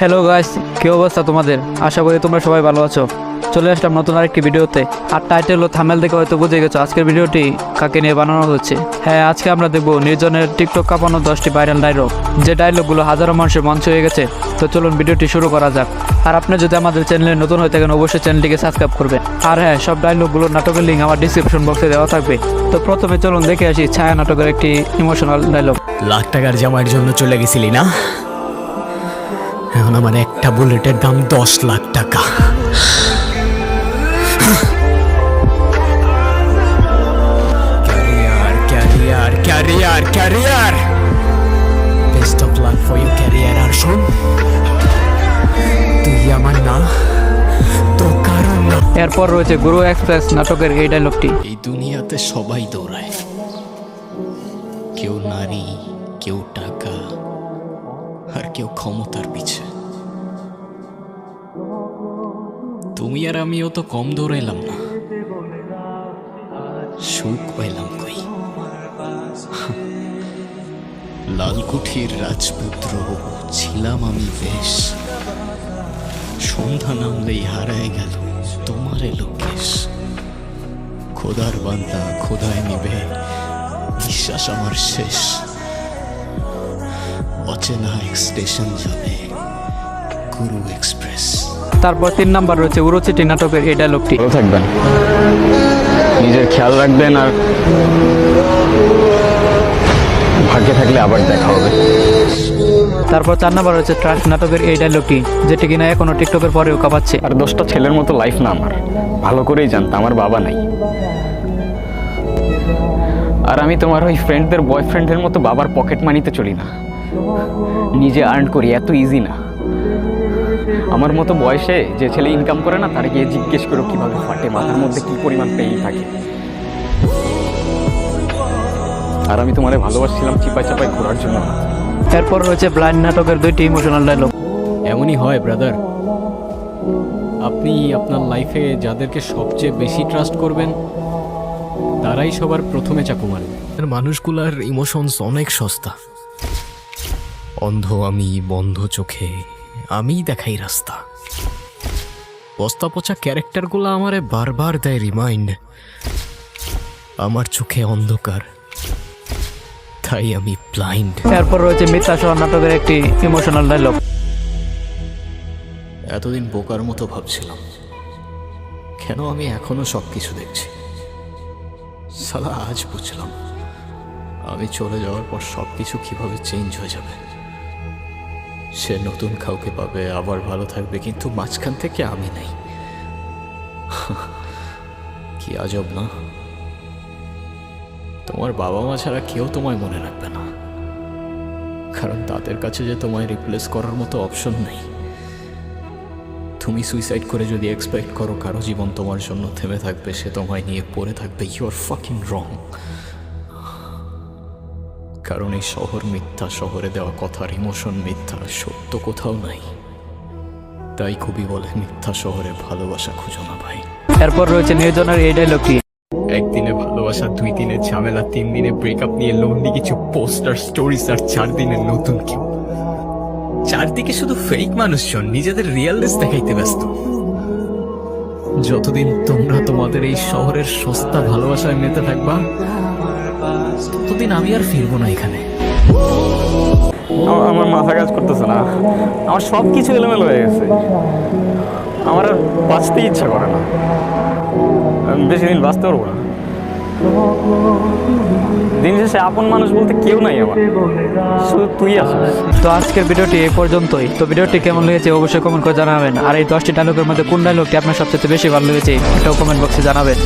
Hello guys কি অবস্থা তোমাদের? আশা করি তোমরা সবাই ভালো আছো। চলে আসলাম নতুন আরেকটি ভিডিওতে। আর টাইটেল ও থামেল দেখে হয়তো বুঝে গেছো আজকের ভিডিওটি কাকে নিয়ে বানানো হচ্ছে। হ্যাঁ আজকে আমরা দেখব নির্জনের টিকটক কাঁপানো দশটি ভাইরাল ডায়লগ যে ডায়লগগুলো হাজারো মানুষের মঞ্চ হয়ে গেছে। তো চলুন ভিডিওটি শুরু করা যাক। আর আপনি যদি আমাদের চ্যানেলে নতুন হয়ে থাকেন, অবশ্যই চ্যানেলটিকে সাবস্ক্রাইব করবেন। আর হ্যাঁ সব ডায়লগগুলোর নাটকের লিঙ্ক আমার ডিসক্রিপশন বক্সে দেওয়া থাকবে। তো প্রথমে চলুন দেখে আসি ছায়া নাটকের একটি ইমোশনাল ডায়লগ লাখ টাকার জামাইয়ের জন্য চলে গেছিলি না? এখন আমার একটা বুলেটের দাম দশ লাখ টাকা। Career career career career. Best of luck for you career আর শোন তুই আমার না তো কারণ না। এরপর রয়েছে গুরু এক্সপ্রেস নাটকের এই ডায়লগটি এই দুনিয়াতে সবাই দৌড়ায়। কেউ নারী কেউ টাকা। আর কেউ ক্ষমতার পিছে। তুমি আর আমিও তো কম দৌড়াইলাম না। সুখ পাইলাম কই? লালকুঠির রাজপুত্র, ছিলাম আমি বেশ। সন্ধ্যা নামলেই হারায় গেল তোমার লোকেশ। খোদার বান্দা খোদায় নিবে বিশ্বাস আমার শেষ। অচেনা এক স্টেশন যাবে গুরু এক্সপ্রেস। তারপর তিন নাম্বার রয়েছে উড়োচিটি নাটকের এই ডায়লগটি ভালো থাকবেন। নিজের খেয়াল রাখবেন আর ভাগ্যে থাকলে আবার দেখা হবে। তারপর চার নাম্বার রয়েছে ট্রাক নাটকের এই ডায়লগটি যেটি কিনা এখনও টিকটকের পরেও কাঁপাচ্ছে। আর দশটা ছেলের মতো লাইফ না আমার। ভালো করেই জানতাম আমার বাবা নাই। আর আমি তোমার ওই ফ্রেন্ডদের বয়ফ্রেন্ডের মতো বাবার পকেট মানিতে চলি না। নিজে আর্ন করি এত ইজি না। আমার মতো বয়সে যে ছেলে ইনকাম করে না তার গিয়ে জিজ্ঞেস করো কীভাবে ফাটে মাথার মধ্যে কি পরিমাণ পেয়েই থাকে। আর আমি তোমারে ভালোবাসছিলাম চিপাই চাপাই ঘোরার জন্য। এরপর রয়েছে ব্লাইন্ড নাটকের দুইটি ইমোশনাল ডায়লগ এমনই হয় ব্রাদার আপনি আপনার লাইফে যাদেরকে সবচেয়ে বেশি ট্রাস্ট করবেন তারাই সবার প্রথমে চাকু মারে। মানুষগুলার ইমোশনস অনেক সস্তা। অন্ধ আমি বন্ধ চোখে আমিই দেখাই রাস্তা। বস্তা পচা ক্যারেক্টারগুলো আমারে বারবার দেয় রিমাইন্ড। আমার চোখে অন্ধকার তাই আমি ব্লাইন্ড। এরপর রয়েছে মিথ্যা শহর নাটকের একটি ইমোশনাল ডায়লগ এতদিন বোকার মতো ভাবছিলাম কেন আমি এখনও সব কিছু দেখছি? সালা আজ বুঝলাম আমি চলে যাওয়ার পর সব কিছু কীভাবে চেঞ্জ হয়ে যাবে। সে নতুন কাউকে পাবে, আবার ভালো থাকবে, কিন্তু মাঝখান থেকে আমি নেই। কি আজব, না? তোমার বাবা মা ছাড়া কেউ তোমায় মনে রাখবে না। কারণ তাদের কাছে যে তোমায় রিপ্লেস করার মতো অপশন নেই। তুমি সুইসাইড করে যদি এক্সপেক্ট করো কারও জীবন তোমার জন্য থেমে থাকবে, সে তোমায় নিয়ে পড়ে থাকবে ইউ আর ফাকিং রং কারণ এই শহর মিথ্যা শহরে দেওয়া কথার ইমোশন মিথ্যা সত্য কোথাও নাই। তাই খুবই বলে মিথ্যা শহরে ভালোবাসা খুঁজো না ভাই। এরপর রয়েছে নির্জনের এই ডায়লগটি একদিনে ভালোবাসা দুই দিনে ঝামেলা তিন দিনে ব্রেকআপ নিয়ে লোনলি কিছু পোস্টার স্টোরিজ আর চার দিনে নতুন কেউ। চারদিকে শুধু ফেক মানুষজন নিজেদের রিয়েলনেস দেখাইতে ব্যস্ত। যতদিন তোমরা তোমাদের এই শহরের সস্তা ভালোবাসায় মেতে থাকবা, ততদিন আমি আর ফিরবো না এখানে। আমার- মাথা কাজ করতেছে না। আমার সব কিছু এলোমেলো হয়ে গেছে। আমার আর বাঁচতে ইচ্ছা করে না। বেশি দিন বাঁচতে পারব না। দিন শেষে আপন মানুষ বলতে কেউ নাই আমার শুধু তুই আসিস তো আজকের ভিডিওটি এই পর্যন্তই। তো ভিডিওটি কেমন লেগেছে অবশ্যই কমেন্ট করে জানাবেন। আর এই দশটি ডায়লগের মধ্যে কোন ডায়লগটি আপনার সবচেয়ে বেশি ভালো লেগেছে এটাও কমেন্ট বক্সে জানাবেন।